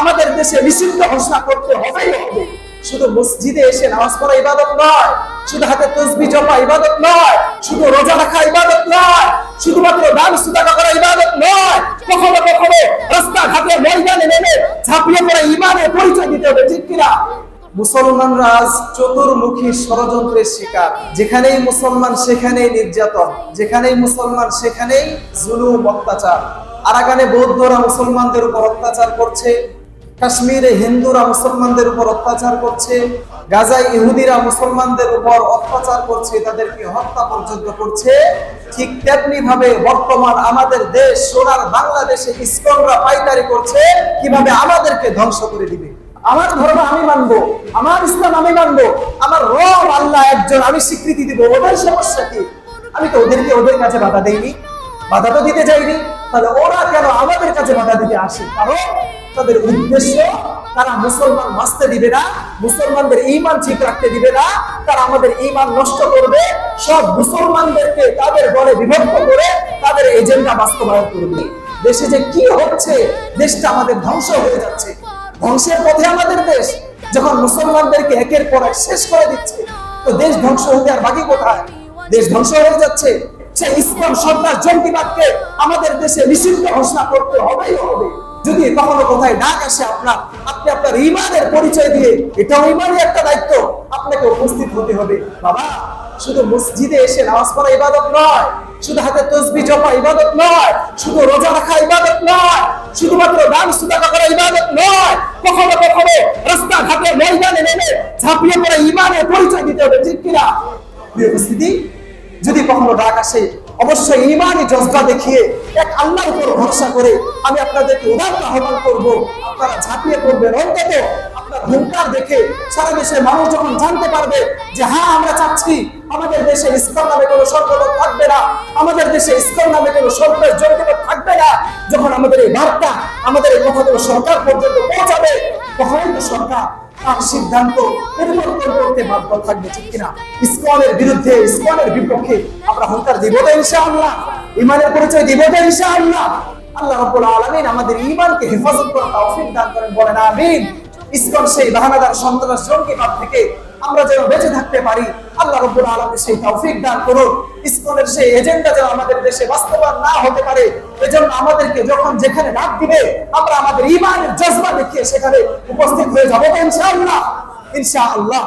আমাদের দেশে নিষিদ্ধ ঘোষণা করতে হবে। শুধু মসজিদে এসে নামাজ পড়া ইবাদত নয়, শুধু হাতে তসবি ইবাদত নয়, শুধু রোজা রাখা ইবাদত নয়, শুধুমাত্র দান করা ইবাদত নয়, কখনো কখনো রাস্তা ঘাটে ময়দানে নেমে ঝাঁপিয়ে পড়ে পরিচয় দিতে হবে, ঠিক কিনা? চতুর্মুখী ষড়যন্ত্রের শিকার। যেখানেই মুসলমান, সেখানেই নির্যাতন। যেখানেই মুসলমান, সেখানেই জুলুম, অত্যাচার। আরাকানে বৌদ্ধরা মুসলমানদের উপর অত্যাচার করছে, কাশ্মীরে হিন্দুরা মুসলমানদের উপর অত্যাচার করছে, গাজায় ইহুদিরা মুসলমানদের উপর অত্যাচার করছে, তাদেরকে হত্যা পর্যন্ত করছে। ঠিক তেমনি ভাবে বর্তমান আমাদের দেশ, সোনার বাংলাদেশে ইসকনরা পাইকারি করছে, কীভাবে আমাদেরকে ধ্বংস করে দিবে? আমার ধর্ম আমি মানবো, আমার ইসলাম আমি মানবো, আমার রব আল্লাহ একজন, আমি স্বীকৃতি দিব, ওদের সমস্যা কি? আমি তো ওদেরকে ওদের কাছে বাধা দেইনি, বাধা তো দিতে যাইনি তাহলে ওরা কেন আমাদের কাছে বাধা দিতে আসে? কারণ তাদের উদ্দেশ্য, তারা মুসলমান বাঁচতে দিবে না, মুসলমানদের ইমান ঠিক রাখতে দিবে না, তারা আমাদের ইমান নষ্ট করবে, সব মুসলমানদেরকে তাদের বলে বিভক্ত করে তাদের এজেন্ডা বাস্তবায়ন করবে। দেশে যে কি হচ্ছে, দেশটা আমাদের ধ্বংস হয়ে যাচ্ছে। ধ্বংসের পথে আমাদের দেশ, যখন মুসলমানদেরকে একের পর এক শেষ করে দিচ্ছে, তো দেশ ধ্বংস হতে আর বাকি কোথায়? দেশ ধ্বংস হয়ে যাচ্ছে। সে ইসলাম সন্ত্রাস জঙ্গিবাদকে আমাদের দেশে নিষিদ্ধ ঘোষণা করতে হবেই হবে। যদি কখনো কোথায় ডাক আসে আপনার, আপনি আপনার ইমানের পরিচয় দিয়ে, এটাও ইমানই একটা দায়িত্ব, আপনাকে উপস্থিত হতে হবে। বাবা, শুধু মসজিদে এসে নামাজ পড়া ইবাদত নয়, শুধু হাতে তসবি জপা ইবাদত নয়, শুধু রোজা রাখা ইবাদত নয়, শুধুমাত্র দান সুদাকা করা ইবাদত নয়, কখনো কখনো রাস্তা ঘাটে ময়দানে নেমে ঝাঁপিয়ে পড়ে ইমানের পরিচয় দিতে হবে, ঠিক কিনা? উপস্থিতি যদি কখনো ডাক আসে, অবশ্যই ইমানই জজবা দেখিয়ে এক আল্লাহর উপর ভরসা করে আমি আপনাদেরকে উদাহরণ আহ্বান করব। আপনারা ঝাঁপিয়ে পড়বেন, অন্তত আপনার হুঙ্কার দেখে সারা দেশের মানুষ যখন জানতে পারবে যে হ্যাঁ আমরা চাচ্ছি, আমাদের দেশে ইসলাম নামে কোনো সরকার থাকবে না, আমাদের দেশে ইসলাম নামে কোনো সরকার জড়িত থাকবে না। যখন আমাদের এই বার্তা, আমাদের এই কথাগুলো সরকার পর্যন্ত পৌঁছাবে, তখনই তো সরকার তার সিদ্ধান্ত পরিবর্তন করতে বাধ্য থাকবে, ঠিক কিনা? ইসলামের বিরুদ্ধে ইসলামের বিপক্ষে আমরা হত্যার দিব তো ইনশাআল্লাহ। ইমানের পরিচয় দিব তো ইনশাআল্লাহ। আল্লাহ রাব্বুল আলামিন আমাদের ঈমানকে হেফাজত করার তৌফিক দান করেন, বলেন আমিন। ইসলাম সেই বাহানাদার সন্ত্রাস জঙ্গিবাদ থেকে আমরা যেন বেঁচে থাকতে পারি, আল্লাহ রব্বুল আলামিন সেই তৌফিক দান করুন। ইসলামের সেই এজেন্ডা যেন আমাদের দেশে বাস্তবায়ন না হতে পারে, এজন্য আমাদেরকে যখন যেখানে ডাক দিবে, আমরা আমাদের ইমানের জজবা দেখিয়ে সেখানে উপস্থিত হয়ে যাব ইনশাআল্লাহ। ইনশাআল্লাহ।